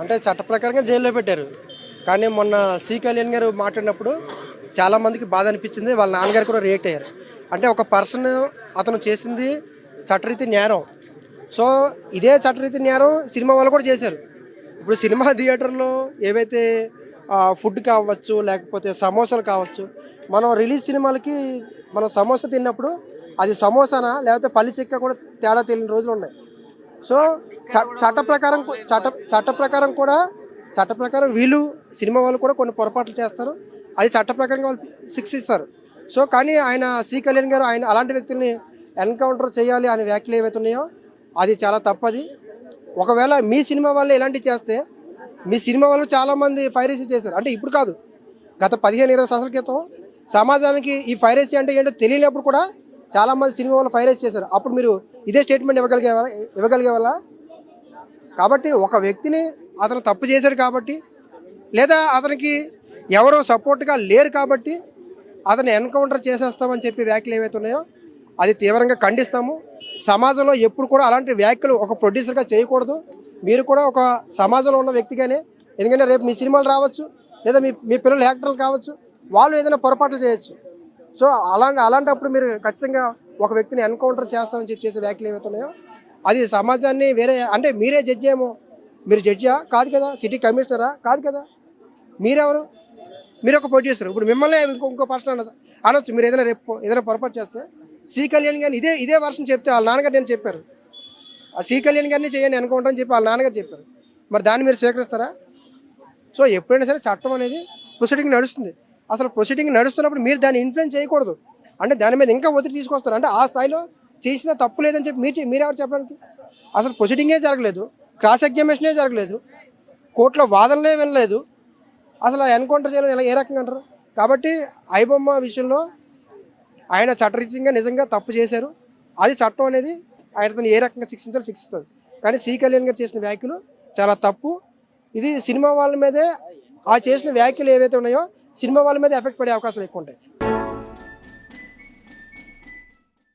అంటే చట్ట ప్రకారంగా జైల్లో పెట్టారు. కానీ మొన్న సి కళ్యాణ్ గారు మాట్లాడినప్పుడు చాలా మందికి బాధ అనిపించింది. వాళ్ళ నాన్నగారు కూడా రియాక్ట్ అయ్యారు. అంటే ఒక పర్సన్ అతను చేసింది చట్టరీతి నేరం సో ఇదే చట్టరీతి నేరం సినిమా వాళ్ళు కూడా చేశారు. ఇప్పుడు సినిమా థియేటర్లో ఏవైతే ఫుడ్ కావచ్చు లేకపోతే సమోసాలు కావచ్చు మనం రిలీజ్ సినిమాలకి మనం సమోసా తిన్నప్పుడు అది సమోసానా లేకపోతే పల్లి చెక్క కూడా తేడా తెలియని రోజులు ఉన్నాయి. సో చ- చట్ట ప్రకారం చట్ట చట్ట ప్రకారం కూడా చట్ట ప్రకారం వీళ్ళు సినిమా వాళ్ళు కూడా కొన్ని పొరపాట్లు చేస్తారు. అది చట్ట ప్రకారం వాళ్ళు శిక్షిస్తారు. సో కానీ ఆయన సి కళ్యాణ్ గారు ఆయన అలాంటి వ్యక్తుల్ని ఎన్కౌంటర్ చేయాలి అనే వ్యాఖ్యలు ఏవైతున్నాయో అది చాలా తప్పది. ఒకవేళ మీ సినిమా వాళ్ళు ఇలాంటివి చేస్తే మీ సినిమా వాళ్ళు చాలామంది ఫైరసీ చేశారు. అంటే ఇప్పుడు కాదు గత పదిహేను ఇరవై సంవత్సరాల క్రితం సమాజానికి ఈ ఫైరసీ అంటే ఏంటో తెలియనప్పుడు కూడా చాలామంది సినిమా వాళ్ళు చేశారు. అప్పుడు మీరు ఇదే స్టేట్మెంట్ ఇవ్వగలిగే ఇవ్వగలిగే వల్ల కాబట్టి ఒక వ్యక్తిని అతను తప్పు చేశాడు కాబట్టి లేదా అతనికి ఎవరో సపోర్ట్గా లేరు కాబట్టి అతను ఎన్కౌంటర్ చేసేస్తామని చెప్పి వ్యాఖ్యలు ఏవైతే ఉన్నాయో అది తీవ్రంగా ఖండిస్తాము. సమాజంలో ఎప్పుడు కూడా అలాంటి వ్యాఖ్యలు ఒక ప్రొడ్యూసర్గా చేయకూడదు. మీరు కూడా ఒక సమాజంలో ఉన్న వ్యక్తిగానే ఎందుకంటే రేపు మీ సినిమాలు రావచ్చు లేదా మీ మీ పిల్లలు యాక్టర్లు కావచ్చు వాళ్ళు ఏదైనా పొరపాట్లు చేయొచ్చు. సో అలాంటి అలాంటప్పుడు మీరు ఖచ్చితంగా ఒక వ్యక్తిని ఎన్కౌంటర్ చేస్తామని చెప్పి చేసే వ్యాఖ్యలు ఏమవుతున్నాయో అది సమాజాన్ని వేరే అంటే మీరే జడ్జి ఏమో. మీరు జడ్జా కాదు కదా? సిటీ కమిషనరా కాదు కదా? మీరెవరు? మీరు ఒక ప్రొడ్యూసర్ ఇప్పుడు మిమ్మల్ని ఇంకో ఇంకో పర్సన్ అన అనొచ్చు. మీరు ఏదైనా రేపు ఏదైనా పొరపాటు చేస్తే. సి కళ్యాణ్ గారిని ఇదే ఇదే వర్షం చెప్తే వాళ్ళ నాన్నగారు నేను చెప్పారు. ఆ సి కళ్యాణ్ గారిని చేయండి అనుకుంటా అని చెప్పి వాళ్ళ నాన్నగారు చెప్పారు. మరి దాన్ని మీరు స్వీకరిస్తారా? సో ఎప్పుడైనా సరే చట్టం అనేది పుసటికి నడుస్తుంది. అసలు ప్రొసీడింగ్ నడుస్తున్నప్పుడు మీరు దాన్ని ఇన్ఫ్లుయెన్స్ చేయకూడదు. అంటే దాని మీద ఇంకా ఒత్తిడి తీసుకొస్తారు. అంటే ఆ స్థాయిలో చేసిన తప్పు లేదని చెప్పి మీరు మీరెవరు చెప్పడానికి? అసలు ప్రొసీడింగే జరగలేదు. క్రాస్ ఎగ్జామినేషనే జరగలేదు. కోర్టులో వాదనలే వినలేదు. అసలు ఎన్కౌంటర్ చేయాలని ఎలా ఏ రకంగా అంటారు? కాబట్టి ఐబొమ్మ విషయంలో ఆయన చట్టరీత్యంగా నిజంగా తప్పు చేశారు. అది చట్టం అనేది ఆయన తను ఏ రకంగా శిక్షించాలో శిక్షిస్తుంది కానీ సి కళ్యాణ్ గారు చేసిన వ్యాఖ్యలు చాలా తప్పు. ఇది సినిమా వాళ్ళ మీదే ఆ చేసిన వ్యాఖ్యలు ఏవైతే ఉన్నాయో సినిమా వాళ్ళ మీద ఎఫెక్ట్ పడే అవకాశాలు ఎక్కువ ఉంటాయి.